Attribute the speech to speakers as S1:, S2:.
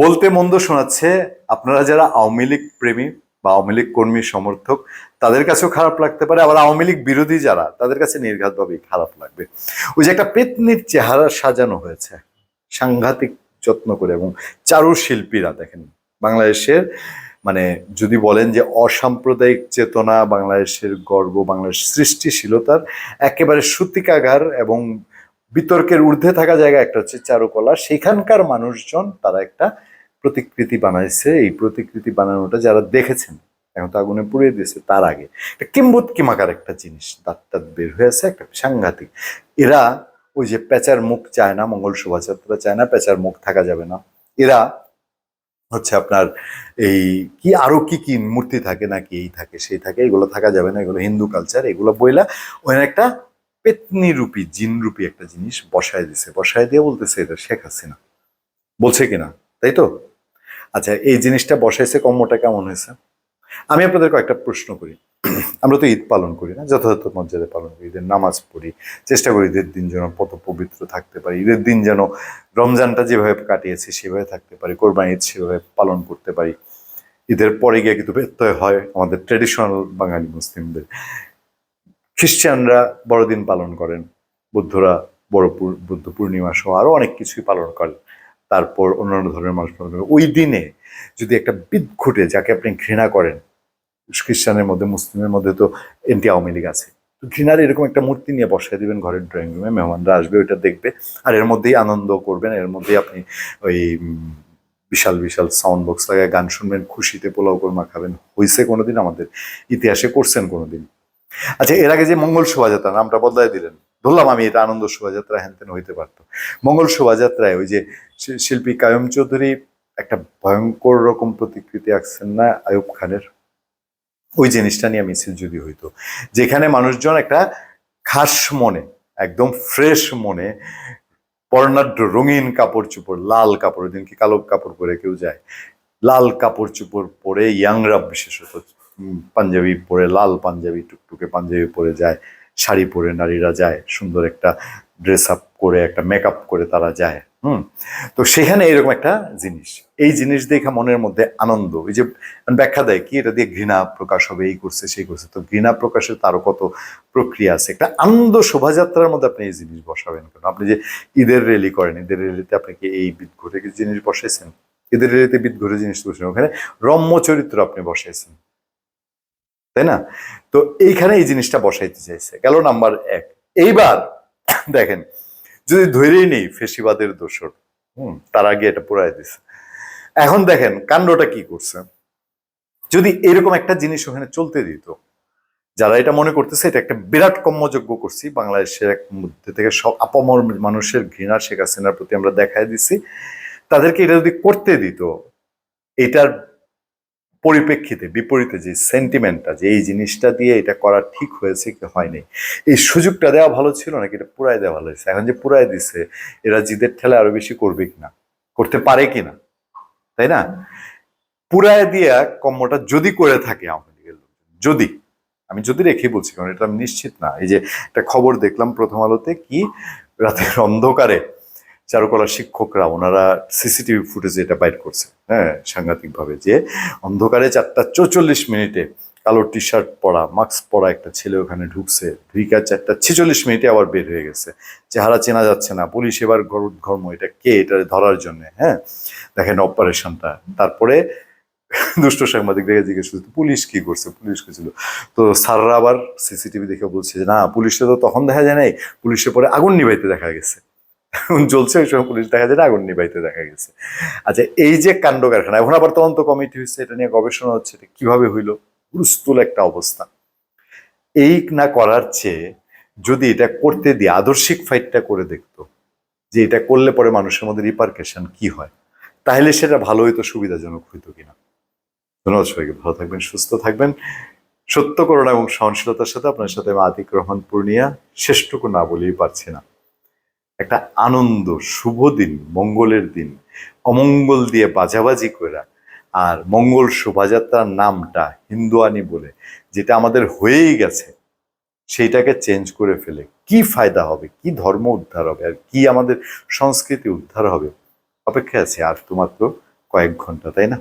S1: বলতে মন্দ শোনাচ্ছে আপনারা যারা আওয়ামী লীগ প্রেমী বা আওয়ামী লীগ কর্মী, সমর্থক, তাদের কাছেও খারাপ লাগতে পারে। আবার আওয়ামী লীগ বিরোধী যারা, তাদের কাছে নির্ঘাতভাবেই খারাপ লাগবে। ওই যে একটা পেতনির চেহারা সাজানো হয়েছে, সাংঘাতিক যত্ন করে এবং চারুশিল্পীরা দেখেন, বাংলাদেশের মানে যদি বলেন যে অসাম্প্রদায়িক চেতনা, বাংলাদেশের গর্ব বাংলাদেশ সৃষ্টিশীলতার একেবারে সূতিকাগার এবং বিতর্কের ঊর্ধ্বে থাকা জায়গা একটা হচ্ছে চারুকলা। সেখানকার মানুষজন, তারা একটা প্রতিকৃতি বানাইছে, এই প্রতিকৃতি বানানোটা যারা দেখেছেন, এখন তো আগুনে পুড়িয়ে দিয়েছে, তার আগে। একটা কিম্বুত কিমাকার একটা জিনিস, দাঁত টাত বের হয়েছে, একটা সাংঘাতিক। এরা ওই যে পেঁচার মুখ চায় না, মঙ্গল শোভাযাত্রা চায় না, পেঁচার মুখ থাকা যাবে না। এরা হচ্ছে আপনার এই কি আরও কি কি মূর্তি থাকে নাকি এই থাকে, সেই থাকে, এগুলো থাকা যাবে না, এগুলো হিন্দু কালচার এগুলো বইলা ওই একটা পেতনি রূপী, জিন রূপী একটা জিনিস বসায় দিছে। বসায় দিয়ে বলতেছে এটা শেখ হাসিনা। বলছে কিনা, তাই তো? আচ্ছা এই জিনিসটা বসাইছে কর্মটা কেমন হয়েছে? আমি আপনাদের কয়েকটা প্রশ্ন করি। আমরা তো ঈদ পালন করি না, যথাযথ মর্যাদায় পালন করি, ঈদের নামাজ পড়ি, চেষ্টা করি ঈদের দিন যেন কত পবিত্র থাকতে পারি, ঈদের দিন যেন রমজানটা যেভাবে কাটিয়েছি সেভাবে থাকতে পারি, কোরবানি ঈদ সেভাবে পালন করতে পারি। ঈদের পরে গিয়ে কিন্তু ব্যত্যয় হয় আমাদের ট্রেডিশনাল বাঙালি মুসলিমদের। খ্রিস্টানরা বড়দিন পালন করেন, বুদ্ধরা বড় বুদ্ধ পূর্ণিমা সহ আরও অনেক কিছুই পালন করেন। তারপর অন্যান্য ধর্মের মানুষ ওই দিনে যদি একটা বিদঘুটে যাকে আপনি ঘৃণা করেন, খ্রিস্টানের মধ্যে, মুসলিমের মধ্যে তো এন্টি আওয়ামী লীগ আছে। তো ঘৃণার এরকম একটা মূর্তি নিয়ে বসাই দিবেন ঘরের ড্রয়িং রুমে মেহমানরা আসবে, ওইটা দেখবে। আর এর মধ্যেই আনন্দ করবেন, এর মধ্যেই আপনি ওই বিশাল বিশাল সাউন্ড বক্স লাগায় গান শুনবেন, খুশিতে পোলাও কোরমা খাবেন। হয়েছে কোনোদিন আমাদের, ইতিহাসে করছেন কোনোদিন। আচ্ছা এর আগে যে মঙ্গল শোভাযাত্রা, নামটা বদলায় দিলেন। ধরলাম আমি এটা আনন্দ শোভাযাত্রা হ্যানতেন হইতে পারতো। মঙ্গল শোভাযাত্রায় ওই যে শিল্পী কায়ম চৌধুরী একটা ভয়ঙ্কর রকম প্রতিকৃতি আঁকছেন না আয়ুব খানের? ওই জিনিসটা নিয়ে মিছিল যদি হইতো। যেখানে মানুষজন একটা খাস মনে, একদম ফ্রেশ মনে বর্ণাঢ্য রঙিন কাপড় চোপড়, লাল কাপড়, ওই দিন কি কালো কাপড় পরে কেউ যায়? লাল কাপড় চোপড় পরে ইয়াংরা বিশেষত পাঞ্জাবি পরে, লাল পাঞ্জাবি টুকটুকে পাঞ্জাবি পরে যায়। শাড়ি পরে নারীরা যায়, সুন্দর একটা ড্রেস আপ করে, একটা মেকআপ করে তারা যায়, হুম? তো সেখানে এরকম একটা জিনিস। এই জিনিস দেখে মনের মধ্যে আনন্দ। ওই যে ব্যাখ্যা দেয়, কি এটা দিয়ে ঘৃণা প্রকাশ হবে, এই করছে, সেই করছে। তো ঘৃণা প্রকাশের তারও কত প্রক্রিয়া আছে। একটা আনন্দ শোভাযাত্রার মধ্যে আপনি এই জিনিস বসাবেন কেন? আপনি যে ঈদের রেলি করেন, ঈদের রেলিতে আপনি কি এই বিদ ঘুরে জিনিস বসাইছেন? ঈদের রেলিতে বিদ ঘুরে জিনিস বসেছেন ওখানে রম্য চরিত্র আপনি বসাইছেন। তাই না? তো এইখানে এই জিনিসটা বসাইতে চাইছে। গেল নাম্বার এক। এইবার দেখেন, যদি ধরেই নেই ফেসিবাদের দোষর, হুম, তার আগে এটা পুরাই দিছে। এখন দেখেন, কাণ্ডটা কি করছে? যদি এরকম একটা জিনিস ওখানে চলতে দিত, যারা এটা মনে করতেছে, এটা একটা বিরাট কর্মযোগ্য করছি, বাংলাদেশের এক মধ্যে থেকে সব আপামর মানুষের ঘৃণা শেখ হাসিনার প্রতি আমরা দেখাই দিছি, তাদেরকে এটা যদি করতে দিত, এটার পরিপ্রেক্ষিতে, বিপরীতে যে সেন্টিমেন্টটা যে এই জিনিসটা দিয়ে এটা করা ঠিক হয়েছে কি হয়নি, এই সুযোগটা দেওয়া ভালো ছিল নাকি এটা পুরাই দেওয়া ভালো হয়েছে? এখন যে পুরাই দিছে, এরা জিদের ঠেলে আরও বেশি করবে কিনা? করতে পারে কিনা? তাই না? পুরায় দিয়া কর্মটা যদি করে থাকে আওয়ামী লীগের যদি, আমি যদি রেখে বলছি, কারণ এটা আমি নিশ্চিত না। এই যে একটা খবর দেখলাম প্রথম আলোতে কি, রাতের অন্ধকারে চারুকলা শিক্ষকরা ওনারা সিসিটিভি ফুটেজ এটা বাইট করছে হ্যাঁ সাংঘাতিকভাবে যে অন্ধকারে চারটা চৌচল্লিশ মিনিটে কালো টি শার্ট পরা, মাস্ক পরা একটা ছেলে ওখানে ঢুকছে ঢুইকা চারটা ছেচল্লিশ মিনিটে আবার বের হয়ে গেছে। চেহারা চেনা যাচ্ছে না, পুলিশ এবার ঘর ধর্ম এটা কে, এটা ধরার জন্য হ্যাঁ? দেখেন অপারেশনটা, তারপরে দুষ্ট সাংবাদিকদেরকে জিজ্ঞেস করছে পুলিশ কি করছে? পুলিশ কি ছিল তো স্যাররা আবার সিসিটিভি দেখে বলছে যে, না, পুলিশে তো তখন দেখা যায় নাই, পুলিশের পরে আগুন নিভাইতে দেখা গেছে। আগুন জ্বলছে ওই সময় পুলিশ দেখা যায়, আগুন নিভাইতে দেখা গেছে। আচ্ছা এই যে কাণ্ড কারখানা এখন আবার তদন্ত কমিটি হয়েছে এটা নিয়ে গবেষণা হচ্ছে, এটা কীভাবে হইল? হুলস্থুল একটা অবস্থা। এই না করার চেয়ে যদি এটা করতে দিয়ে আদর্শিক ফাইটটা করে দেখতো, যে এটা করলে পরে মানুষের মধ্যে রিপার্কেশন কি হয়, তাহলে সেটা ভালো হইতো, সুবিধাজনক হইতো কিনা। ধন্যবাদ সবাইকে, ভালো থাকবেন, সুস্থ থাকবেন। সত্য করোনা এবং সহনশীলতার সাথে আপনার সাথে আতিক রহমান পূর্ণিয়া, শেষটুকু না বলেই পারছি না। একটা আনন্দ, শুভ দিন, মঙ্গলের দিন। অমঙ্গল দিয়ে বাজাবাজি করা আর মঙ্গল শোভাযাত্রার নামটা হিন্দুয়ানি বলে, যেটা আমাদের হয়েই গেছে, সেইটাকে চেঞ্জ করে ফেলে। কি ফায়দা হবে? কি ধর্ম উদ্ধার হবে? আর কি আমাদের সংস্কৃতি উদ্ধার হবে? অপেক্ষা আছে আর তো কয়েক ঘণ্টা, তাই না?